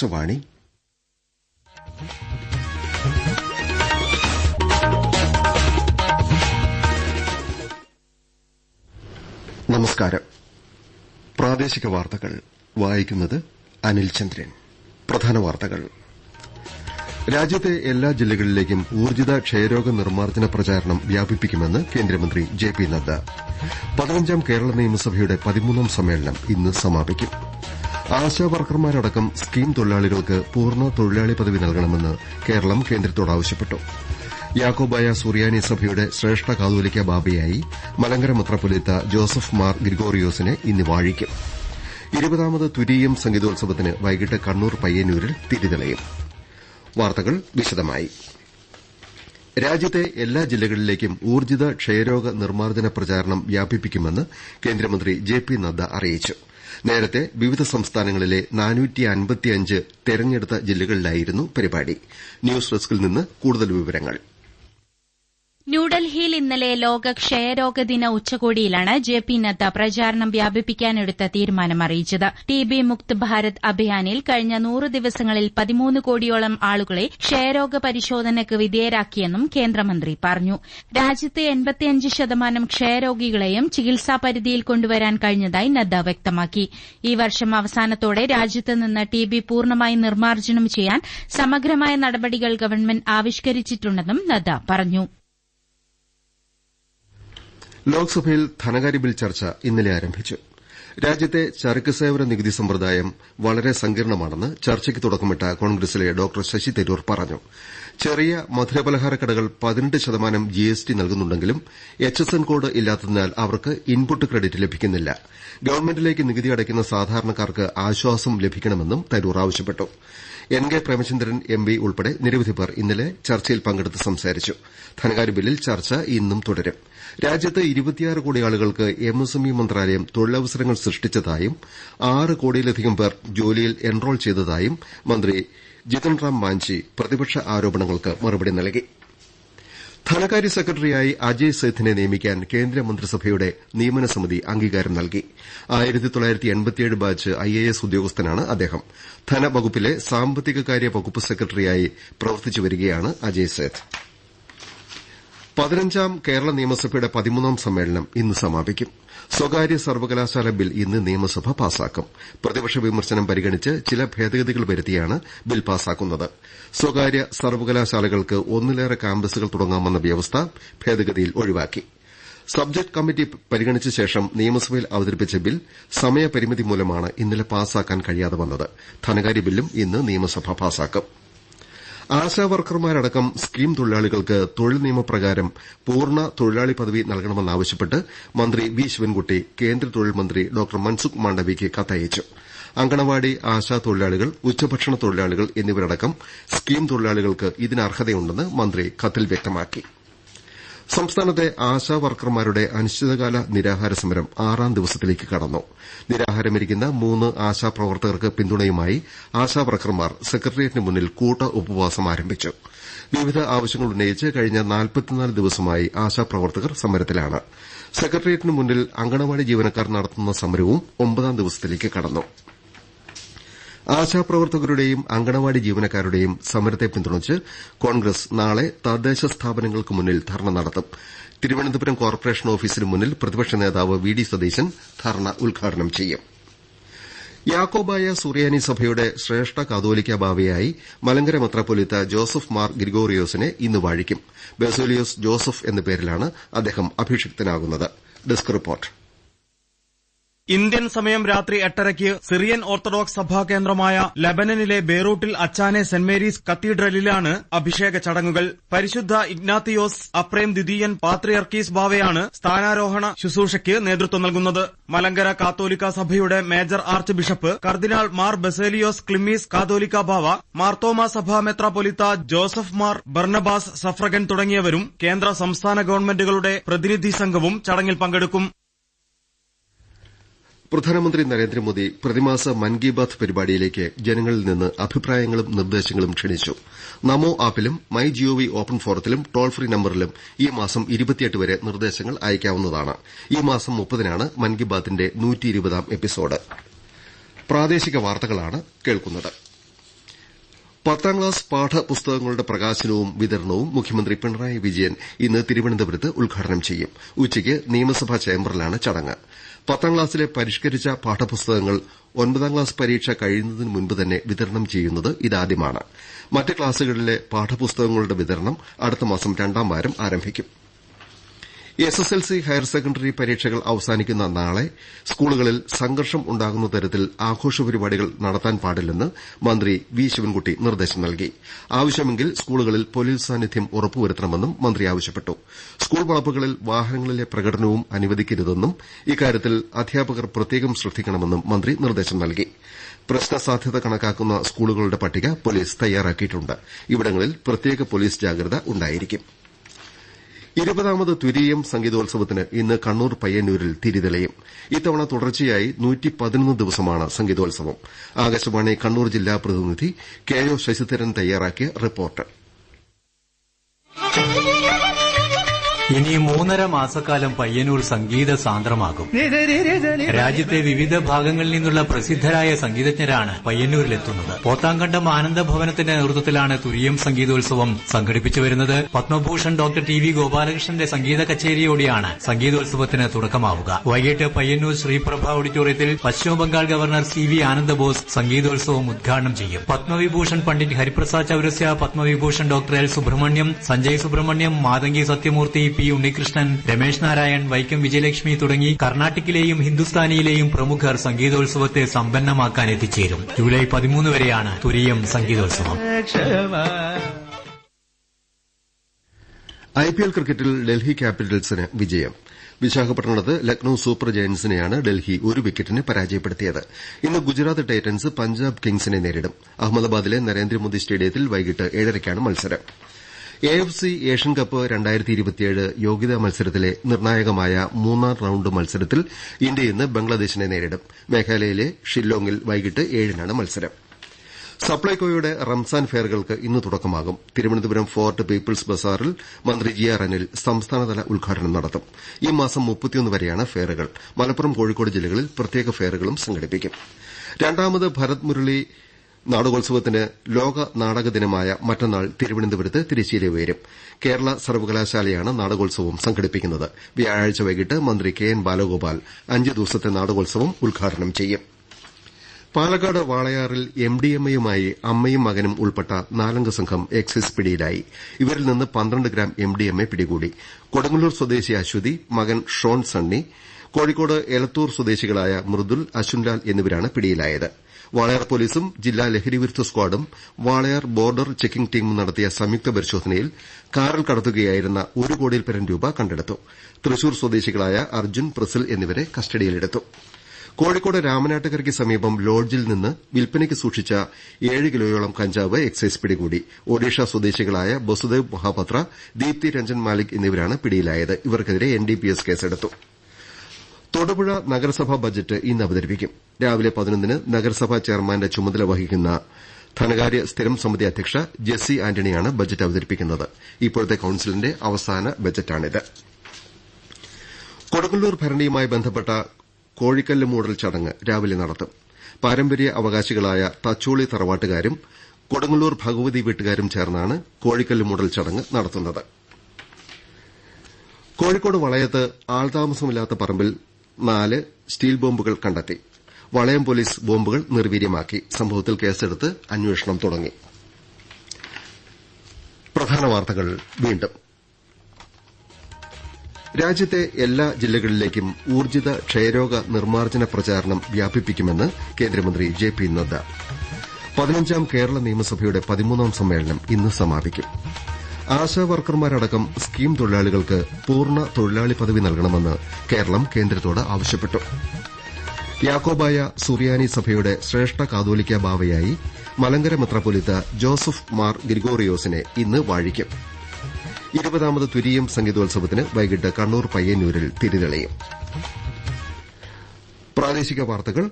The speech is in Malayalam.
ആകാശവാണി. നമസ്കാരം. പ്രാദേശിക വാർത്തകൾ. വായിക്കുന്നത് അനിൽ ചന്ദ്രൻ. പ്രധാന വാർത്തകൾ. രാജ്യത്തെ എല്ലാ ജില്ലകളിലേക്കും ഊർജിത ക്ഷയരോഗ നിർമ്മാർജന പ്രചാരണം വ്യാപിപ്പിക്കുമെന്ന് കേന്ദ്രമന്ത്രി ജെ പി നദ്ദ. പതിനഞ്ചാം കേരള നിയമസഭയുടെ പതിമൂന്നാം സമ്മേളനം ഇന്ന് സമാപിക്കും. ആശാ വർക്കർമാരടക്കം സ്കീം തൊഴിലാളികൾക്ക് പൂർണ തൊഴിലാളി പദവി നൽകണമെന്ന് കേരളം കേന്ദ്രത്തോട് ആവശ്യപ്പെട്ടു. യാക്കോബായ സുറിയാനി സഭയുടെ ശ്രേഷ്ഠ കാതോലിക്ക ബാബയായി മലങ്കര മെത്രാപ്പൊലീത്ത ജോസഫ് മാർ ഗ്രിഗോറിയോസിനെ ഇന്ന് വാഴിക്കും. ഇരുപതാമത് തുരീയം സംഗീതോത്സവത്തിന് വൈകിട്ട് കണ്ണൂർ പയ്യന്നൂരിൽ തിരിതെളിയും വാർത്തകൾ വിശദമായി. രാജ്യത്തെ എല്ലാ ജില്ലകളിലേക്കും ഊർജിത ക്ഷയരോഗ നിർമ്മാർജന പ്രചാരണം വ്യാപിപ്പിക്കുമെന്ന് കേന്ദ്രമന്ത്രി ജെ പി നദ്ദ അറിയിച്ചു. നേരത്തെ വിവിധ സംസ്ഥാനങ്ങളിലെ തെരഞ്ഞെടുത്ത ജില്ലകളിലായിരുന്നു പരിപാടി. ന്യൂസ് ഡെസ്കിൽ നിന്ന് കൂടുതൽ വിവരങ്ങൾ. ന്യൂഡൽഹിയിൽ ഇന്നലെ ലോക ക്ഷയരോഗ ദിന ഉച്ചകോടിയിലാണ് ജെ പി നദ്ദ പ്രചാരണം വ്യാപിപ്പിക്കാനെടുത്ത തീരുമാനം അറിയിച്ചത് ടി ബി മുക്ത് ഭാരത് അഭിയാനിൽ കഴിഞ്ഞ നൂറ് ദിവസങ്ങളിൽ പതിമൂന്ന് കോടിയോളം ആളുകളെ ക്ഷയരോഗ പരിശോധനയ്ക്ക് വിധേയരാക്കിയെന്നും കേന്ദ്രമന്ത്രി പറഞ്ഞു. രാജ്യത്തെ എൺപത്തിയഞ്ച് ശതമാനം ക്ഷയരോഗികളെയും ചികിത്സാ പരിധിയിൽ കൊണ്ടുവരാൻ കഴിഞ്ഞതായി നദ്ദ വ്യക്തമാക്കി. ഈ വർഷം അവസാനത്തോടെ രാജ്യത്ത് നിന്ന് ടി ബി പൂർണമായി നിർമ്മാർജനം ചെയ്യാൻ സമഗ്രമായ നടപടികൾ ഗവൺമെന്റ് ആവിഷ്കരിച്ചിട്ടുണ്ടെന്നും നദ്ദ പറഞ്ഞു. ലോക്സഭയിൽ ധനകാര്യ ബിൽ ചർച്ച ഇന്നലെ ആരംഭിച്ചു. രാജ്യത്തെ ചരക്ക് സേവന നികുതി സമ്പ്രദായം വളരെ സങ്കീർണമാണെന്ന് ചർച്ചയ്ക്ക് തുടക്കമിട്ട കോൺഗ്രസിലെ ഡോക്ടർ ശശി തരൂർ പറഞ്ഞു. ചെറിയ മധുരപലഹാര കടകൾ പതിനെട്ട് ശതമാനം ജിഎസ്ടി നൽകുന്നുണ്ടെങ്കിലും എച്ച് എസ് എൻ കോഡ് ഇല്ലാത്തതിനാൽ അവർക്ക് ഇൻപുട്ട് ക്രെഡിറ്റ് ലഭിക്കുന്നില്ല. ഗവൺമെന്റിലേക്ക് നികുതി അടയ്ക്കുന്ന സാധാരണക്കാർക്ക് ആശ്വാസം ലഭിക്കണമെന്നും തരൂർ ആവശ്യപ്പെട്ടു. N K Premachandran M P ഉൾപ്പെടെ നിരവധി പേർ ഇന്നലെ ചർച്ചയിൽ പങ്കെടുത്ത് സംസാരിച്ചു. ധനകാര്യ ബില്ലിൽ ചർച്ച ഇന്നും തുടരും. രാജ്യത്ത് ഇരുപത്തിയാറ് കോടി ആളുകൾക്ക് എംഎസ്എംഇ മന്ത്രാലയം തൊഴിലവസരങ്ങൾ സൃഷ്ടിച്ചതായും ആറ് കോടിയിലധികം പേർ ജോലിയിൽ എൻറോൾ ചെയ്തതായും മന്ത്രി ജിതൻ റാം മാഞ്ചി പ്രതിപക്ഷ ആരോപണങ്ങൾക്ക് മറുപടി നൽകി. ധനകാര്യ സെക്രട്ടറിയായി അജയ് സേഥിനെ നിയമിക്കാൻ കേന്ദ്രമന്ത്രിസഭയുടെ നിയമന സമിതി അംഗീകാരം നൽകി. ബാച്ച് ഐഎഎസ് ഉദ്യോഗസ്ഥനാണ് അദ്ദേഹം. ധനവകുപ്പിലെ സാമ്പത്തികകാര്യ വകുപ്പ് സെക്രട്ടറിയായി പ്രവർത്തിച്ചു വരികയാണ് അജയ് സേത്ത്. പതിനഞ്ചാം കേരള നിയമസഭയുടെ പതിമൂന്നാം സമ്മേളനം ഇന്ന് സമാപിക്കും. സ്വകാര്യ സർവകലാശാല ബിൽ ഇന്ന് നിയമസഭ പാസാക്കും. പ്രതിപക്ഷ വിമർശനം പരിഗണിച്ച് ചില ഭേദഗതികൾ വരുത്തിയാണ് ബിൽ പാസാക്കുന്നത്. സ്വകാര്യ സർവകലാശാലകൾക്ക് ഒന്നിലേറെ ക്യാമ്പസുകൾ തുടങ്ങാമെന്ന വ്യവസ്ഥ ഭേദഗതിയിൽ ഒഴിവാക്കി. സബ്ജക്ട് കമ്മിറ്റി പരിഗണിച്ച ശേഷം നിയമസഭയിൽ അവതരിപ്പിച്ച ബിൽ സമയപരിമിതി മൂലമാണ് ഇന്നലെ പാസാക്കാൻ കഴിയാതെ വന്നത്. ധനകാര്യ ബില്ലും ഇന്ന് നിയമസഭ പാസാക്കും. ആശാ വർക്കർമാരടക്കം സ്കീം തൊഴിലാളികൾക്ക് തൊഴിൽ നിയമപ്രകാരം പൂർണ തൊഴിലാളി പദവി നൽകണമെന്നാവശ്യപ്പെട്ട് മന്ത്രി വി. ശിവൻകുട്ടി കേന്ദ്ര തൊഴിൽ മന്ത്രി ഡോക്ടർ മൻസുഖ് മാണ്ഡവിക്ക് കത്തയച്ചു. അങ്കണവാടി ആശാ തൊഴിലാളികൾ ഉച്ചഭക്ഷണ തൊഴിലാളികൾ എന്നിവരടക്കം സ്കീം തൊഴിലാളികൾക്ക് ഇതിന് അർഹതയുണ്ടെന്ന് മന്ത്രി കത്തിൽ വ്യക്തമാക്കി. സംസ്ഥാനത്തെ ആശാവർക്കർമാരുടെ അനിശ്ചിതകാല നിരാഹാര സമരം ആറാം ദിവസത്തിലേക്ക് കടന്നു. നിരാഹാരമിരിക്കുന്ന മൂന്ന് ആശാപ്രവർത്തകർക്ക് പിന്തുണയുമായി ആശാവർക്കർമാർ സെക്രട്ടേറിയറ്റിന് മുന്നിൽ കൂട്ട ഉപവാസം ആരംഭിച്ചു. വിവിധ ആവശ്യങ്ങൾ ഉന്നയിച്ച് കഴിഞ്ഞ ദിവസമായി ആശാപ്രവർത്തകർ സമരത്തിലാണ്. സെക്രട്ടേറിയറ്റിന് മുന്നിൽ അങ്കണവാടി ജീവനക്കാർ നടത്തുന്ന സമരവും ഒമ്പതാം ദിവസത്തിലേക്ക് കടന്നു. ആശാപ്രവർത്തകരുടെയും അങ്കണവാടി ജീവനക്കാരുടെയും സമരത്തെ പിന്തുണച്ച് കോൺഗ്രസ് നാളെ തദ്ദേശ സ്ഥാപനങ്ങൾക്ക് മുന്നിൽ ധർണ നടത്തും. തിരുവനന്തപുരം കോർപ്പറേഷൻ ഓഫീസിന് മുന്നിൽ പ്രതിപക്ഷ നേതാവ് വി ഡി സതീശൻ ധർണ ഉദ്ഘാടനം ചെയ്യും. യാക്കോബായ സുറിയാനി സഭയുടെ ശ്രേഷ്ഠ കാതോലിക്ക ബാവയായി മലങ്കര മെത്രാപ്പൊലീത്ത ജോസഫ് മാർ ഗ്രിഗോറിയോസിനെ ഇന്ന് വാഴിക്കും. ബെസോലിയോസ് ജോസഫ് എന്ന പേരിലാണ് അദ്ദേഹം അഭിഷിക്തനാകുന്നത്. Desk report. ഇന്ത്യൻ സമയം രാത്രി എട്ടരയ്ക്ക് സിറിയൻ ഓർത്തഡോക്സ് സഭാ കേന്ദ്രമായ ലബനനിലെ ബെയ്റൂട്ടിൽ അച്ചാനെ സെന്റ് മേരീസ് കത്തീഡ്രലിലാണ് അഭിഷേക ചടങ്ങുകൾ. പരിശുദ്ധ ഇഗ്നാത്തിയോസ് അപ്രേം ദ്വിതീയൻ പാത്രിയർക്കീസ് ബാവയാണ് സ്ഥാനാരോഹണ ശുശ്രൂഷയ്ക്ക് നേതൃത്വം നൽകുന്നത്. മലങ്കര കാത്തോലിക്ക സഭയുടെ മേജർ ആർച്ച് ബിഷപ്പ് കർദിനാൾ മാർ ബസേലിയോസ് ക്ലിമ്മീസ് കാതോലിക്ക ബാവ മാർത്തോമ സഭ മെത്രാപൊലിത്ത ജോസഫ് മാർ ബർണബാസ് സഫ്രഗൻ തുടങ്ങിയവരും കേന്ദ്ര സംസ്ഥാന ഗവൺമെന്റുകളുടെ പ്രതിനിധി സംഘവും ചടങ്ങിൽ പങ്കെടുക്കും. പ്രധാനമന്ത്രി നരേന്ദ്രമോദി പ്രതിമാസ മൻ കി ബാത് പരിപാടിയിലേക്ക് ജനങ്ങളിൽ നിന്ന് അഭിപ്രായങ്ങളും നിർദ്ദേശങ്ങളും ക്ഷണിച്ചു. നമോ ആപ്പിലും മൈ ജിഒവി ഓപ്പൺ ഫോറത്തിലും ടോൾ ഫ്രീ നമ്പറിലും ഈ മാസം വരെ നിർദ്ദേശങ്ങൾ അയക്കാവുന്നതാണ്. ഈ മാസം മുപ്പതിനാണ് മൻ കി ബാത്തിന്റെ എപ്പിസോഡ്. പത്താം ക്ലാസ് പാഠപുസ്തകങ്ങളുടെ പ്രകാശനവും വിതരണവും മുഖ്യമന്ത്രി പിണറായി വിജയൻ ഇന്ന് തിരുവനന്തപുരത്ത് ഉദ്ഘാടനം ചെയ്യും. ഉച്ചയ്ക്ക് നിയമസഭാ ചേംബറിലാണ് ചടങ്ങ്. പത്താം ക്ലാസിലെ പരിഷ്കരിച്ച പാഠപുസ്തകങ്ങൾ ഒൻപതാം ക്ലാസ് പരീക്ഷ കഴിയുന്നതിന് മുൻപ് തന്നെ വിതരണം ചെയ്യുന്നത് ഇതാദ്യമാണ്. മറ്റ് ക്ലാസുകളിലെ പാഠപുസ്തകങ്ങളുടെ വിതരണം അടുത്ത മാസം രണ്ടാം വാരം ആരംഭിക്കും. എസ്എസ്എൽസി ഹയർ സെക്കൻഡറി പരീക്ഷകൾ അവസാനിക്കുന്ന നാളെ സ്കൂളുകളിൽ സംഘർഷം ഉണ്ടാകുന്ന തരത്തിൽ ആഘോഷ പരിപാടികൾ നടത്താൻ പാടില്ലെന്ന് മന്ത്രി വി ശിവൻകുട്ടി നിർദ്ദേശം നൽകി. ആവശ്യമെങ്കിൽ സ്കൂളുകളിൽ പോലീസ് സാന്നിധ്യം ഉറപ്പുവരുത്തണമെന്നും മന്ത്രി ആവശ്യപ്പെട്ടു. സ്കൂൾ വളപ്പുകളിൽ വാഹനങ്ങളിലെ പ്രകടനവും അനുവദിക്കരുതെന്നും ഇക്കാര്യത്തിൽ അധ്യാപകർ പ്രത്യേകം ശ്രദ്ധിക്കണമെന്നും മന്ത്രി നിർദ്ദേശം നൽകി. പ്രശ്നസാധ്യത കണക്കാക്കുന്ന സ്കൂളുകളുടെ പട്ടിക പോലീസ് തയ്യാറാക്കിയിട്ടുണ്ട്. ഇവിടങ്ങളിൽ പ്രത്യേക പോലീസ് ജാഗ്രത ഉണ്ടായിരിക്കും. ഇരുപതാമത് തുരീയം സംഗീതോത്സവത്തിന് ഇന്ന് കണ്ണൂർ പയ്യന്നൂരിൽ തിരിതെളിയും ഇത്തവണ തുടർച്ചയായി ദിവസമാണ് സംഗീതോത്സവം. ആകാശവാണി കണ്ണൂർ ജില്ലാ പ്രതിനിധി കെ ഒ ശശിധരൻ തയ്യാറാക്കിയ റിപ്പോർട്ട്. ഇനി മൂന്നര മാസക്കാലം പയ്യന്നൂർ സംഗീത സാന്ദ്രമാകും. രാജ്യത്തെ വിവിധ ഭാഗങ്ങളിൽ നിന്നുള്ള പ്രസിദ്ധരായ സംഗീതജ്ഞരാണ് പയ്യന്നൂരിലെത്തുന്നത്. പോത്താങ്കണ്ടം ആനന്ദ ഭവനത്തിന്റെ നേതൃത്വത്തിലാണ് തുരിയം സംഗീതോത്സവം സംഘടിപ്പിച്ചു വരുന്നത്. പത്മഭൂഷൺ ഡോക്ടർ ടി വി ഗോപാലകൃഷ്ണന്റെ സംഗീത കച്ചേരിയോടെയാണ് സംഗീതോത്സവത്തിന് തുടക്കമാവുക. വൈകിട്ട് പയ്യന്നൂർ ശ്രീപ്രഭ ഓഡിറ്റോറിയത്തിൽ Paschimabangal governor C V Anandabose സംഗീതോത്സവം ഉദ്ഘാടനം ചെയ്യും. Padmavibhushan Pandit Hariprasad Chaurasia Padmavibhushan doctor L Subrahmanyam Sanjay Subrahmanyam Mathangi Sathyamoorthy P Unnikrishnan Ramesh Narayan Vaikom Vijayalakshmi തുടങ്ങി കർണാട്ടിക്കിലെയും ഹിന്ദുസ്ഥാനിയിലെയും പ്രമുഖർ സംഗീതോത്സവത്തെ സമ്പന്നമാക്കാൻ എത്തിച്ചേരും. ജൂലൈ പതിമൂന്ന് വരെയാണ് തുരീയം സംഗീതോത്സവം. ഐ പി എൽ ക്രിക്കറ്റിൽ ഡൽഹി ക്യാപിറ്റൽസിന് വിജയം. വിശാഖപട്ടണത്ത് ലക്നൌ സൂപ്പർ ജയന്റ്സിനെയാണ് ഡൽഹി ഒരു വിക്കറ്റിന് പരാജയപ്പെടുത്തിയത്. ഇന്ന് ഗുജറാത്ത് ടൈറ്റൻസ് പഞ്ചാബ് കിങ്സിനെ നേരിടും. അഹമ്മദാബാദിലെ നരേന്ദ്രമോദി സ്റ്റേഡിയത്തിൽ വൈകിട്ട് ഏഴരയ്ക്കാണ് മത്സരം. എഎഫ്സി ഏഷ്യൻ കപ്പ് യോഗ്യതാ മത്സരത്തിലെ നിർണായകമായ മൂന്നാം റൌണ്ട് മത്സരത്തിൽ ഇന്ത്യ ഇന്ന് ബംഗ്ലാദേശിനെ നേരിടും. മേഘാലയയിലെ ഷില്ലോങ്ങിൽ വൈകിട്ട് ഏഴിനാണ് മത്സരം. സപ്ലൈകോയുടെ റംസാൻ ഫെയറുകൾക്ക് ഇന്ന് തുടക്കമാകും. തിരുവനന്തപുരം ഫോർട്ട് പീപ്പിൾസ് ബസാറിൽ മന്ത്രി ജി ആർ അനിൽ സംസ്ഥാനതല ഉദ്ഘാടനം നടത്തും. ഈ മാസം വരെയാണ് ഫെയറുകൾ. മലപ്പുറം കോഴിക്കോട് ജില്ലകളിൽ പ്രത്യേക ഫെയറുകളും സംഘടിപ്പിക്കും. രണ്ടാമത് ഭരത് മുരളി നാടകോത്സവത്തിന് ലോക നാടക ദിനമായ മറ്റന്നാൾ തിരുവനന്തപുരത്ത് തിരശ്ശീല ഉയരും. കേരള സർവകലാശാലയാണ് നാടകോത്സവം സംഘടിപ്പിക്കുന്നത്. വ്യാഴാഴ്ച വൈകിട്ട് മന്ത്രി കെ എൻ ബാലഗോപാൽ അഞ്ച് ദിവസത്തെ നാടകോത്സവം ഉദ്ഘാടനം ചെയ്യും. പാലക്കാട് വാളയാറിൽ എം ഡി എംഡിഎംഎയുമായി അമ്മയും മകനും ഉൾപ്പെട്ട നാലംഗ സംഘം എക്സൈസ് പിടിയിലായി. ഇവരിൽ നിന്ന് പന്ത്രണ്ട് gram M D M A പിടികൂടി. കൊടുങ്ങല്ലൂർ സ്വദേശി അശ്വതി മകൻ ഷോൺ സണ്ണി കോഴിക്കോട് എലത്തൂർ സ്വദേശികളായ മൃദുൽ അശ്വൻലാൽ എന്നിവരാണ് പിടിയിലായത്. വാളയാർ പോലീസും ജില്ലാ ലഹരി വിരുദ്ധ സ്കാഡും വാളയാർ ബോർഡർ ചെക്കിംഗ് ടീമും നടത്തിയ സംയുക്ത പരിശോധനയിൽ കാറിൽ കടത്തുകയായിരുന്ന ഒരു കോടിയിൽപരം രൂപ കണ്ടെടുത്തു. തൃശൂർ സ്വദേശികളായ അർജുൻ പ്രസിൽ എന്നിവരെ കസ്റ്റഡിയിലെടുത്തു. കോഴിക്കോട് രാമനാട്ടുകരയ്ക്ക് സമീപം ലോഡ്ജിൽ നിന്ന് വിൽപ്പനയ്ക്ക് സൂക്ഷിച്ച ഏഴ് കിലോയോളം കഞ്ചാവ് എക്സൈസ് പിടികൂടി. ഒഡീഷ സ്വദേശികളായ ബസുദേവ് മഹാപത്ര ദീപ്തി രഞ്ജൻ മാലിക് എന്നിവരാണ് പിടിയിലായത്. ഇവർക്കെതിരെ എൻഡിപിഎസ് കേസെടുത്തു. തൊടുപുഴ നഗരസഭാ ബജറ്റ് ഇന്ന് അവതരിപ്പിക്കും. രാവിലെ പതിനൊന്നിന് നഗരസഭാ ചെയർമാന്റെ ചുമതല വഹിക്കുന്ന ധനകാര്യ സ്ഥിരം സമിതി അധ്യക്ഷ ജെസ്സി ആന്റണിയാണ് ബജറ്റ് അവതരിപ്പിക്കുന്നത്. ഇപ്പോഴത്തെ കൌൺസിലിന്റെ അവസാന ബജറ്റാണിത്. കൊടുങ്ങല്ലൂർ ഭരണിയുമായി ബന്ധപ്പെട്ട കോഴിക്കല്ല് മൂടൽ ചടങ്ങ് രാവിലെ നടത്തും. പാരമ്പര്യ അവകാശികളായ തച്ചോളി തറവാട്ടുകാരും കൊടുങ്ങല്ലൂർ ഭഗവതി വീട്ടുകാരും ചേർന്നാണ് കോഴിക്കല്ല് മൂടൽ ചടങ്ങ് നടത്തുന്നത്. കോഴിക്കോട് വളയത്ത് ആൾതാമസമില്ലാത്ത പറമ്പിൽ നാല് സ്റ്റീൽ ബോംബുകൾ കണ്ടെത്തി. വളയം പോലീസ് ബോംബുകൾ നിർവീര്യമാക്കി. സംഭവത്തിൽ കേസെടുത്ത് അന്വേഷണം തുടങ്ങി. രാജ്യത്തെ എല്ലാ ജില്ലകളിലേക്കും ഊർജിത ക്ഷയരോഗ നിർമ്മാർജന പ്രചാരണം വ്യാപിപ്പിക്കുമെന്ന് കേന്ദ്രമന്ത്രി ജെ പി നദ്ദ. പതിനഞ്ചാം കേരള നിയമസഭയുടെ പതിമൂന്നാം സമ്മേളനം ഇന്ന് സമാപിക്കും. ആശാവർക്കർമാരടക്കം സ്കീം തൊഴിലാളികൾക്ക് പൂർണ തൊഴിലാളി പദവി നൽകണമെന്ന് കേരളം കേന്ദ്രത്തോട് ആവശ്യപ്പെട്ടു. യാക്കോബായ സുറിയാനി സഭയുടെ ശ്രേഷ്ഠ കാതോലിക്ക ബാവയായി മലങ്കര മെത്രാപ്പൊലിത്ത ജോസഫ് മാർ ഗ്രിഗോറിയോസിനെ ഇന്ന് വാഴിക്കും. ഇരുപതാമത് തുരീയം സംഗീതോത്സവത്തിന് വൈകിട്ട് കണ്ണൂർ പയ്യന്നൂരിൽ തിരിതെളിയും. വാർത്തകൾ